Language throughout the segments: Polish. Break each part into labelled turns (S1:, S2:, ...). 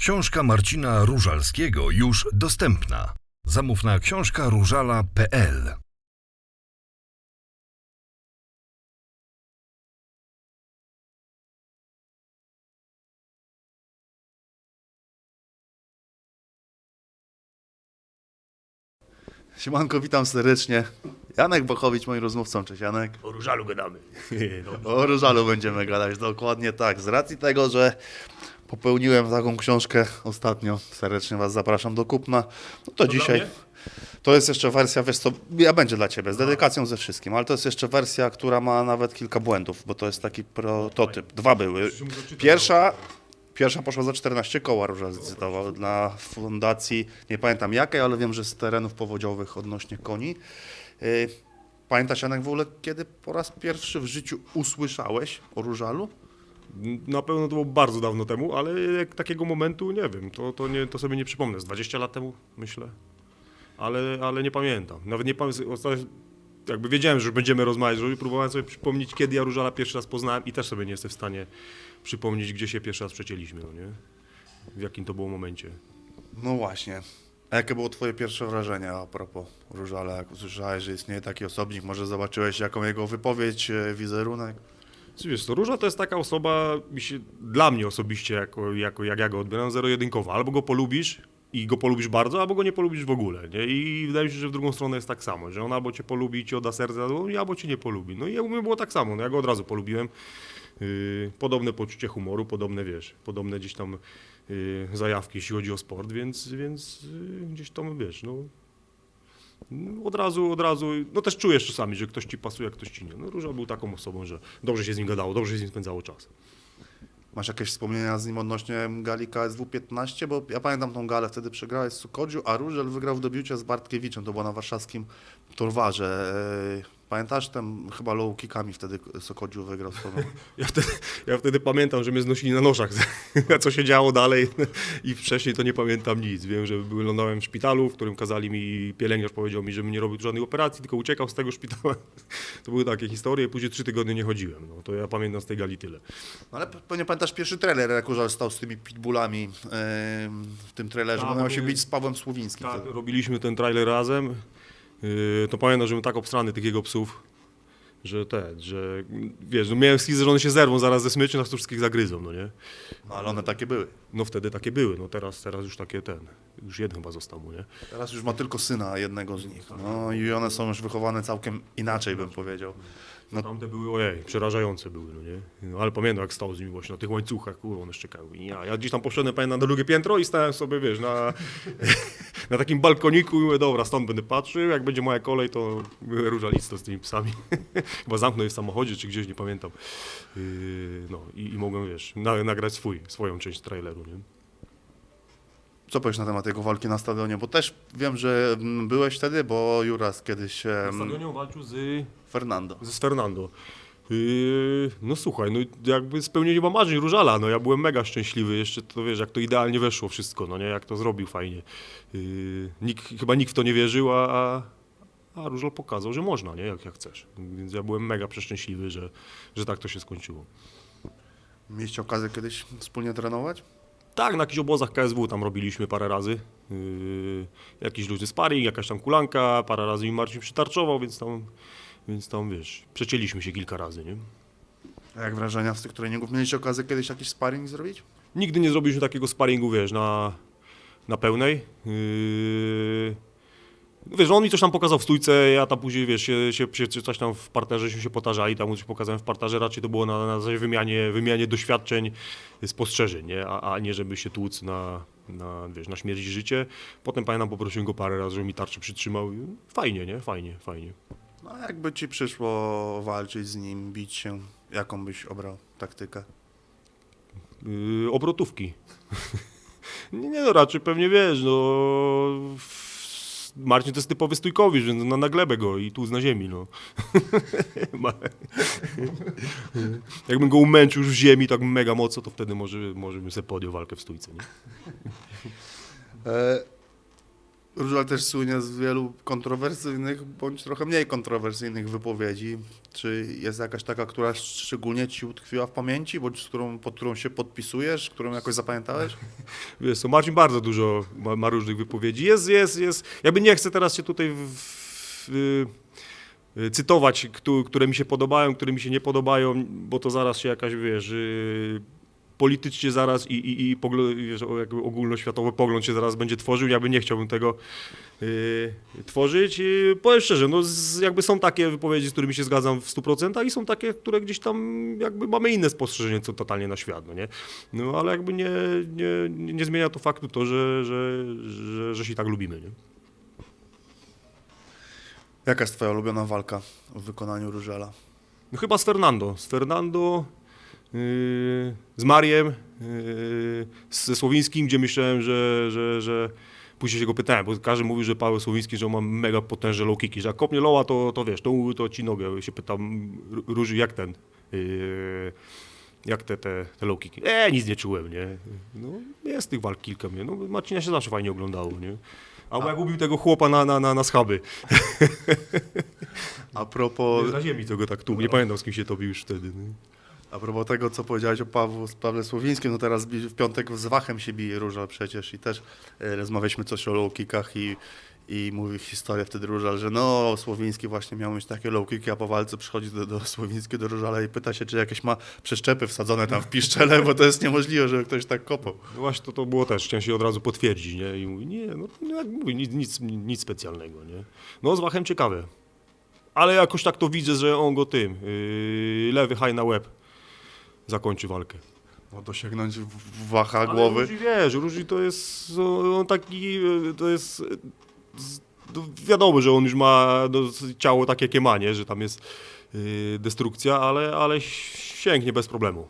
S1: Książka Marcina Różalskiego już dostępna. Zamów na książkaróżala.pl
S2: Siemanko, witam serdecznie. Janek Bochowicz, moim rozmówcą. Cześć Janek.
S3: O różalu gadamy.
S2: O Różalu będziemy gadać, dokładnie tak. Z racji tego, że popełniłem taką książkę ostatnio, serdecznie Was zapraszam do kupna, no to,
S3: dla
S2: dzisiaj... To jest jeszcze wersja, wiesz co, ja będzie dla Ciebie, z dedykacją ze wszystkim, ale to jest jeszcze wersja, która ma nawet kilka błędów, bo to jest taki prototyp. Dwa były. Pierwsza, pierwsza poszła za 14 koła, Róża zdecydował, dla fundacji, nie pamiętam jakiej, ale wiem, że z terenów powodziowych odnośnie koni. Yy, Pamiętasz Janek w ogóle, kiedy po raz pierwszy w życiu usłyszałeś o Różalu?
S3: Na pewno to było bardzo dawno temu, ale jak takiego momentu nie wiem, to, to, nie, to sobie nie przypomnę. Z 20 lat temu myślę, ale, ale nie pamiętam. Nawet nie pamiętam, jakby wiedziałem, że będziemy rozmawiać, że próbowałem sobie przypomnieć, kiedy ja Różala pierwszy raz poznałem i też sobie nie jestem w stanie przypomnieć, gdzie się pierwszy raz przecięliśmy, no nie? W jakim to było momencie.
S2: No właśnie. A jakie było Twoje pierwsze wrażenie a propos Różala, jak usłyszałeś, że istnieje taki osobnik, może zobaczyłeś jaką jego wypowiedź, e, wizerunek?
S3: Wiesz, to Róża to jest taka osoba, się, dla mnie osobiście, jako, jako, jak ja go odbieram, zero-jedynkowa. Albo go polubisz i go polubisz bardzo, albo go nie polubisz w ogóle. Nie? I wydaje mi się, że w drugą stronę jest tak samo, że on albo cię polubi i ci odda serce, albo, albo cię nie polubi. No i u mnie było tak samo, no ja go od razu polubiłem. Yy, podobne poczucie humoru, podobne, wiesz, podobne gdzieś tam yy, zajawki, jeśli chodzi o sport, więc, więc yy, gdzieś tam, wiesz, no... Od razu, od razu, no też czujesz czasami, że ktoś ci pasuje, a ktoś ci nie. No Róża był taką osobą, że dobrze się z nim gadało, dobrze się z nim spędzało czas.
S2: Masz jakieś wspomnienia z nim odnośnie gali KSW 15? Bo ja pamiętam tą galę, wtedy przegrałeś z Sukodziu, a Różel wygrał w debiucie z Bartkiewiczem, to było na warszawskim Torwarze. Pamiętasz, tam chyba low kickami wtedy Sokodziu wygrał z tobą.
S3: Ja wtedy, ja wtedy pamiętam, że mnie znosili na noszach, a co się działo dalej i wcześniej to nie pamiętam nic. Wiem, że byłem, lądowałem w szpitalu, w którym kazali mi, pielęgniarz powiedział mi, żebym nie robił żadnej operacji, tylko uciekał z tego szpitala. To były takie historie, później trzy tygodnie nie chodziłem. No, to ja pamiętam z tej gali tyle.
S2: No ale pewnie pamiętasz pierwszy trailer, jak Różel stał z tymi pitbullami e, w tym trailerze,
S3: Tak,
S2: bo miał się bić z Pawłem Słowińskim.
S3: Tak, robiliśmy ten trailer razem. Yy, to pamiętam, że byłem tak obstrany tych jego psów, że ten, że wiesz, no miałem schizę, że one się zerwą zaraz ze smyczy, nas to wszystkich zagryzą, no nie?
S2: No, ale one takie były.
S3: No wtedy takie były, no teraz, teraz już takie ten, już jeden chyba został mu, nie?
S2: Teraz już ma tylko syna jednego z nich. No i one są już wychowane całkiem inaczej, bym powiedział. No,
S3: Tamte były, ojej, przerażające były, no nie? No, ale pamiętam, jak stał z nimi właśnie na tych łańcuchach, kurwa, one szczekały. I ja, ja gdzieś tam poszedłem, pamiętam, na drugie piętro i stałem sobie, wiesz, na, na takim balkoniku i mówię, dobra, stąd będę patrzył, jak będzie moja kolej, to różalisto z tymi psami. Chyba zamknął je w samochodzie, czy gdzieś, nie pamiętam. Yy, no i, i mogłem, wiesz, na, nagrać swój, swoją część traileru, nie?
S2: Co powiesz na temat jego walki na stadionie? Bo też wiem, że mm, byłeś wtedy, bo Juras kiedyś...
S3: Na stadionie walczył z
S2: Fernando.
S3: z Fernando. Yy, no słuchaj, no jakby spełnienie ma marzeń Różala, no ja byłem mega szczęśliwy, jeszcze to wiesz, jak to idealnie weszło wszystko, no nie, jak to zrobił fajnie. Yy, nikt, chyba nikt w to nie wierzył, a, a, a Różal pokazał, że można, nie, jak, jak chcesz. Więc ja byłem mega przeszczęśliwy, że, że tak to się skończyło.
S2: Mieliście okazję kiedyś wspólnie trenować?
S3: Tak, na jakichś obozach KSW tam robiliśmy parę razy. Yy, jakiś luźny sparring, jakaś tam kulanka, parę razy mi Marcin przytarczował, więc tam, więc tam wiesz, przecięliśmy się kilka razy, nie?
S2: A jak wrażenia z tych treningów? Mieliście okazję kiedyś jakiś sparring zrobić?
S3: Nigdy nie zrobiliśmy takiego sparingu, wiesz, na, na pełnej. Yy... Wiesz, on mi coś tam pokazał w stójce, ja tam później, wiesz, się, się, się coś tam w parterze się potarzali, tam mu coś pokazałem w parterze, raczej to było na, na wymianie, wymianie doświadczeń, spostrzeżeń, nie? A, a nie żeby się tłuc na, na, wiesz, na śmierć i życie. Potem pamiętam, poprosiłem go parę razy, żeby mi tarczę przytrzymał. Fajnie, nie? Fajnie, fajnie.
S2: No a jakby ci przyszło walczyć z nim, bić się, jaką byś obrał taktykę?
S3: Yy, obrotówki. nie, nie, no raczej pewnie wiesz, no... Marcin to jest typowy stójkowicz, więc na, na glebę go i tu na ziemi, no. Jakbym go umęczył już w ziemi tak mega mocno, to wtedy może, może bym sobie podjął walkę w stójce, nie?
S2: Różal też słynie z wielu kontrowersyjnych, bądź trochę mniej kontrowersyjnych wypowiedzi. Czy jest jakaś taka, która szczególnie ci utkwiła w pamięci, bądź z którą, pod którą się podpisujesz, którą jakoś zapamiętałeś?
S3: Wiesz co, Marcin bardzo dużo ma, ma różnych wypowiedzi. Jest, jest, jest. Jakby nie chcę teraz się tutaj w, w, y, cytować, któ- które mi się podobają, które mi się nie podobają, bo to zaraz się jakaś, wiesz, y, politycznie zaraz i, i, i pogl- wiesz, jakby ogólnoświatowy pogląd się zaraz będzie tworzył. Jakby nie chciałbym tego y, tworzyć. Y, powiem szczerze, no z, jakby są takie wypowiedzi, z którymi się zgadzam w 100% i są takie, które gdzieś tam jakby mamy inne spostrzeżenie co totalnie na świat, no nie? No ale jakby nie, nie, nie zmienia to faktu to, że, że, że, że się tak lubimy, nie?
S2: Jaka jest twoja ulubiona walka w wykonaniu Różala?
S3: No chyba z Fernando. Z Fernando, yy, z Mariem, yy, ze Słowińskim, gdzie myślałem, że, że, że później się go pytałem, bo każdy mówił, że Paweł Słowiński, że on ma mega potężne low kicki, że jak kopnie lowa, to, to wiesz, to, to ci nogę. się pytam, Ró- Róży, jak ten, yy, jak te, te, te low kicki. E, nic nie czułem, nie? No, jest tych walk kilka mnie. No, Marcina się zawsze fajnie oglądało, nie? Albo jak ubił tego chłopa na, na, na, na schaby.
S2: A propos,
S3: Na ziemi, co go tak tu. Nie pamiętam, z kim się to bił już wtedy. Nie?
S2: A propos tego, co powiedziałeś o Pawłu, Pawle Słowińskim, no teraz w piątek z Wachem się bije Różal przecież i też e, rozmawialiśmy coś o low kickach i, i mówi historię wtedy Różal, że no Słowiński właśnie miał mieć takie low kicki, a po walce przychodzi do, do Słowiński, do Różala i pyta się, czy jakieś ma przeszczepy wsadzone tam w piszczele, bo to jest niemożliwe, żeby ktoś tak kopał.
S3: No właśnie to, to było też, chciałem się od razu potwierdzić, nie? I mówi, nie, no no mówi, nic, nic, nic specjalnego, nie? No z Wachem ciekawe. Ale jakoś tak to widzę, że on go tym, yy, lewy haj na łeb zakończy walkę.
S2: No dosięgnąć w- w Wacha
S3: Ale
S2: głowy.
S3: Róży, wiesz, Róży to jest, on on taki, yy, to jest, z- to wiadomo, że on już ma no, ciało takie, jakie ma, nie? Że tam jest yy, destrukcja, ale, ale sięgnie bez problemu.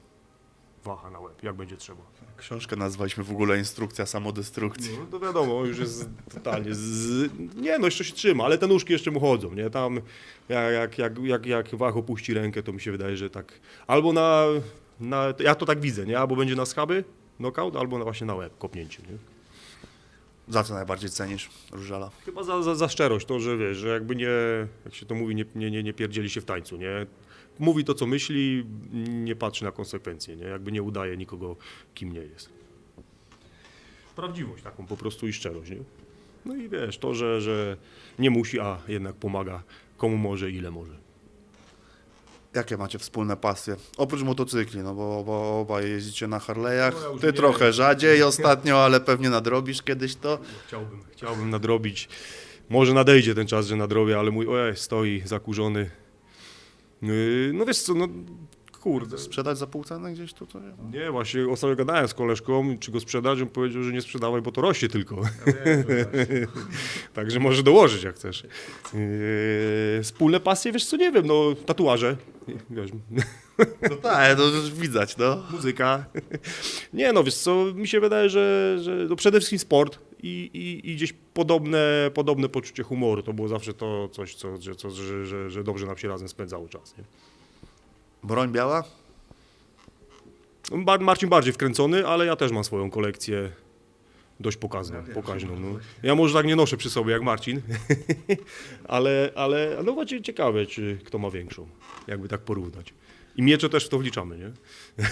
S3: Wacha na łeb, jak będzie trzeba.
S2: Książkę nazwaliśmy w ogóle Instrukcja samodestrukcji.
S3: No to wiadomo, już jest totalnie. Z... Nie, no jeszcze się trzyma, ale te nóżki jeszcze mu chodzą, nie? Tam jak, jak, jak, jak, jak Wach opuści rękę, to mi się wydaje, że tak. Albo na. Na ja to tak widzę, nie? Albo będzie na schaby, knockout, albo na, właśnie na łeb, kopnięcie, nie?
S2: Za co najbardziej cenisz Różala?
S3: Chyba za, za, za szczerość, to, że wiesz, że jakby nie, jak się to mówi, nie, nie, nie, nie pierdzieli się w tańcu, nie? Mówi to, co myśli, nie patrzy na konsekwencje, nie? Jakby nie udaje nikogo, kim nie jest. Prawdziwość taką po prostu i szczerość, nie? No i wiesz, to, że, że nie musi, a jednak pomaga komu może, ile może.
S2: Jakie macie wspólne pasje? Oprócz motocykli, no bo, bo obaj jeździcie na Harley'ach.
S3: No ja już
S2: Ty
S3: nie.
S2: trochę rzadziej ostatnio, ale pewnie nadrobisz kiedyś to.
S3: Chciałbym, chciałbym nadrobić. Może nadejdzie ten czas, że nadrobię, ale mój ojej stoi zakurzony. Yy, No wiesz co, no kurde.
S2: Sprzedać za pół ceny gdzieś tu? To nie?
S3: Nie, właśnie ostatnio gadałem z koleżką, czy go sprzedać, on powiedział, że nie sprzedawaj, bo to rośnie tylko. Także może dołożyć jak chcesz. Yy, wspólne pasje, wiesz co, nie wiem, no tatuaże, wiesz,
S2: No tak, to już widać, no.
S3: muzyka. Nie no, wiesz co, mi się wydaje, że, że no przede wszystkim sport i, i, i gdzieś podobne, podobne poczucie humoru. To było zawsze to coś, co, że, co, że, że, że dobrze nam się razem spędzało czas. Nie?
S2: Broń biała?
S3: Bar- Marcin bardziej wkręcony, ale ja też mam swoją kolekcję dość pokazną, pokaźną. No. Ja może tak nie noszę przy sobie jak Marcin, ale, ale no właśnie ciekawe, czy kto ma większą, jakby tak porównać. I miecze też w to wliczamy, nie?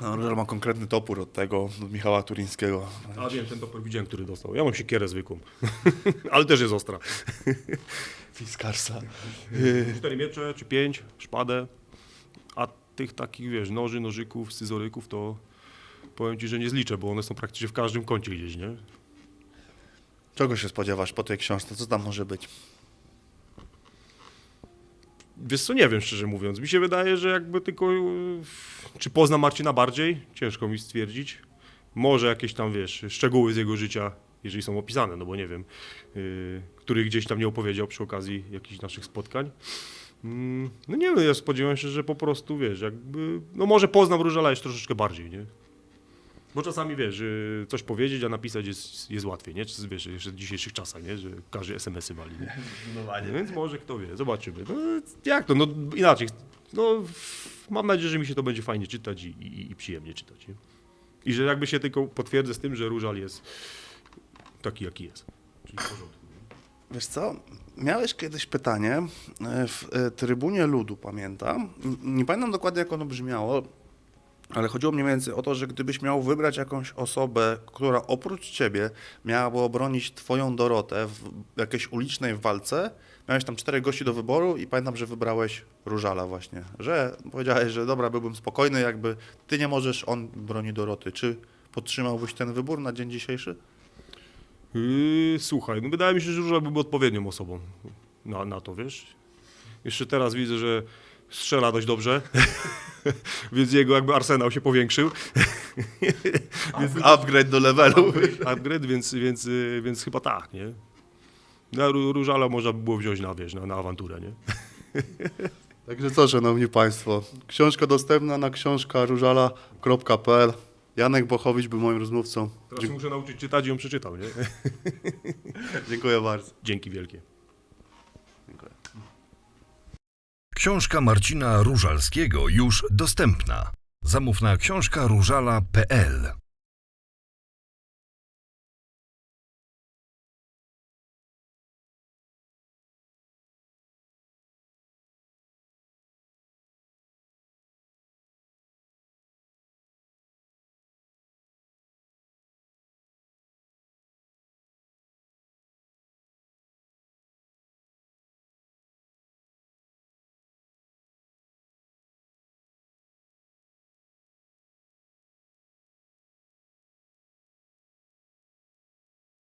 S2: No, Różal ma konkretny topór od tego, od Michała Turińskiego.
S3: A wiem, ten topór widziałem, który dostał. Ja mam siekierę zwykłą, ale też jest ostra.
S2: Fiskarsa.
S3: Cztery miecze, czy pięć, szpadę, a tych takich, wiesz, noży, nożyków, scyzoryków to powiem Ci, że nie zliczę, bo one są praktycznie w każdym kącie gdzieś, nie?
S2: Czego się spodziewasz po tej książce? Co tam może być?
S3: Wiesz co, nie wiem szczerze mówiąc. Mi się wydaje, że jakby tylko... yy, Czy pozna Marcina bardziej? Ciężko mi stwierdzić. Może jakieś tam, wiesz, szczegóły z jego życia, jeżeli są opisane, no bo nie wiem, yy, których gdzieś tam nie opowiedział przy okazji jakichś naszych spotkań. Mm, No nie wiem, ja spodziewałem się, że po prostu, wiesz, jakby... No może poznam Różala jeszcze troszeczkę bardziej, nie? Bo czasami, wiesz, yy, coś powiedzieć, a napisać jest, jest łatwiej, nie? Czy, wiesz, jeszcze w dzisiejszych czasach, nie? Że każdy SMS-y wali, nie? No Więc może kto wie, zobaczymy. No, jak to? No inaczej. No, mam nadzieję, że mi się to będzie fajnie czytać i, i, i przyjemnie czytać. Nie? I że jakby się tylko potwierdzę z tym, że Różal jest taki, jaki jest. Czyli w porządku.
S2: Wiesz co, miałeś kiedyś pytanie e, w e, Trybunie Ludu, pamiętam. Nie pamiętam dokładnie, jak ono brzmiało, ale chodziło mniej więcej o to, że gdybyś miał wybrać jakąś osobę, która oprócz ciebie miałaby obronić twoją Dorotę w jakiejś ulicznej walce, miałeś tam czterech gości do wyboru i pamiętam, że wybrałeś Różala właśnie, że powiedziałeś, że dobra, byłbym spokojny, jakby ty nie możesz, on broni Doroty. Czy podtrzymałbyś ten wybór na dzień dzisiejszy?
S3: Yy, słuchaj, no wydaje mi się, że Róża byłby odpowiednią osobą na, na to, wiesz. Jeszcze teraz widzę, że strzela dość dobrze, więc jego jakby arsenał się powiększył.
S2: Upgrade do levelu.
S3: Upgrade, więc, więc, yy, więc chyba tak, nie? Na Ró- Różala można by było wziąć na, wiesz, na, na awanturę, nie?
S2: Także co, szanowni państwo, książka dostępna na książkaróżala.pl Janek Bochowicz był moim rozmówcą.
S3: Teraz się muszę nauczyć czytać i ją przeczytał, nie?
S2: Dziękuję bardzo.
S3: Dzięki wielkie.
S2: Dziękuję.
S1: Książka Marcina Różalskiego już dostępna. Zamów na książkaróżala.pl